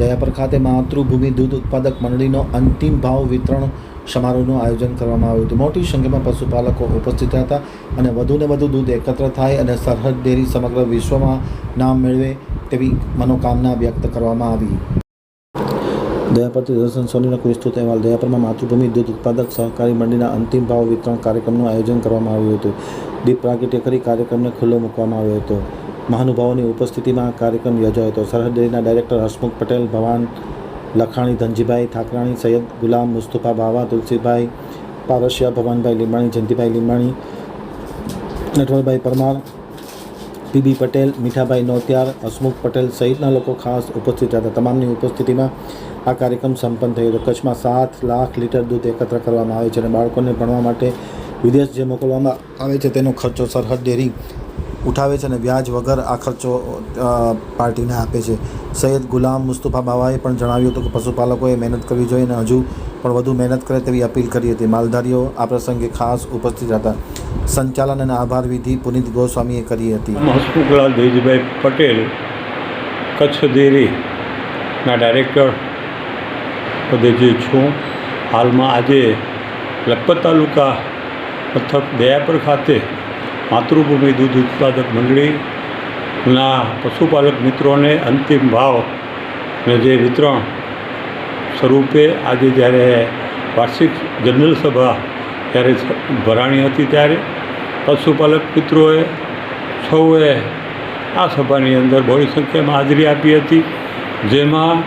દયાપર ખાતે માતૃભૂમિ દૂધ ઉત્પાદક મંડળીનો અંતિમ ભાવ વિતરણ સમારોહનું આયોજન કરવામાં આવ્યું હતું. મોટી સંખ્યામાં પશુપાલકો ઉપસ્થિત હતા અને વધુને વધુ દૂધ એકત્ર થાય અને સરહદ ડેરી સમગ્ર વિશ્વમાં નામ મેળવે તેવી મનોકામના વ્યક્ત કરવામાં આવી. દયાપરથી દર્શન સોનીનો વિસ્તૃત અહેવાલ. દયાપરમાં માતૃભૂમિ દૂધ ઉત્પાદક સહકારી મંડળીના અંતિમ ભાવ વિતરણ કાર્યક્રમનું આયોજન કરવામાં આવ્યું હતું. દીપ પ્રાગટ્ય કરી કાર્યક્રમને ખુલ્લો મૂકવામાં આવ્યો હતો. મહાનુભાવોની ઉપસ્થિતિમાં કાર્યક્રમ યોજાયો હતો. સરહદ ડેરીના ડાયરેક્ટર હસમુખ પટેલ, ભવાન લખાણી ધનજીભાઈ ઠાકરાણી, સૈયદ ગુલામ મુસ્તફા બાવા, તુલસીભાઈ પારસિયા ભવાનભાઈ લીંબાણી, જયંતિભાઈ લીંબાણી, નટવરભાઈ પરમાર, પીબી પટેલ, મીઠાભાઈ નોતિયાર હસમુખ પટેલ સહિતના લોકો ખાસ ઉપસ્થિત હતા. તમામની ઉપસ્થિતિમાં આ કાર્યક્રમ સંપન્ન થયો હતો. કચ્છમાં સાત લાખ લીટર દૂધ એકત્ર કરવામાં આવે છે અને બાળકોને ભણવા માટે વિદેશ જે મોકલવામાં આવે છે તેનો ખર્ચો સરહદ ડેરી ઉઠાવે છે અને વ્યાજ વગર આ ખર્ચો પાર્ટીને આપે છે. સૈયદ ગુલામ મુસ્તફા બાવાએ પણ જણાવ્યું હતું કે પશુપાલકોએ મહેનત કરવી જોઈએ અને હજુ પણ વધુ મહેનત કરે તેવી અપીલ કરી હતી. માલધારીઓ આ પ્રસંગે ખાસ ઉપસ્થિત હતા. સંચાલન અને આભાર વિધિ પુનિત ગોસ્વામીએ કરી હતી. હસમુખલાલ પટેલ, કચ્છ ડેરીના ડાયરેક્ટર છું. હાલમાં આજે લખપત તાલુકા મથક દયાપર ખાતે માતૃભૂમિ દૂધ ઉત્પાદક મંડળીના પશુપાલક મિત્રોને અંતિમ ભાવ ને જે વિતરણ સ્વરૂપે આજે જ્યારે વાર્ષિક જનરલ સભા ત્યારે ભરાણી હતી ત્યારે પશુપાલક મિત્રોએ સૌએ આ સભાની અંદર બહોળી સંખ્યામાં હાજરી આપી હતી, જેમાં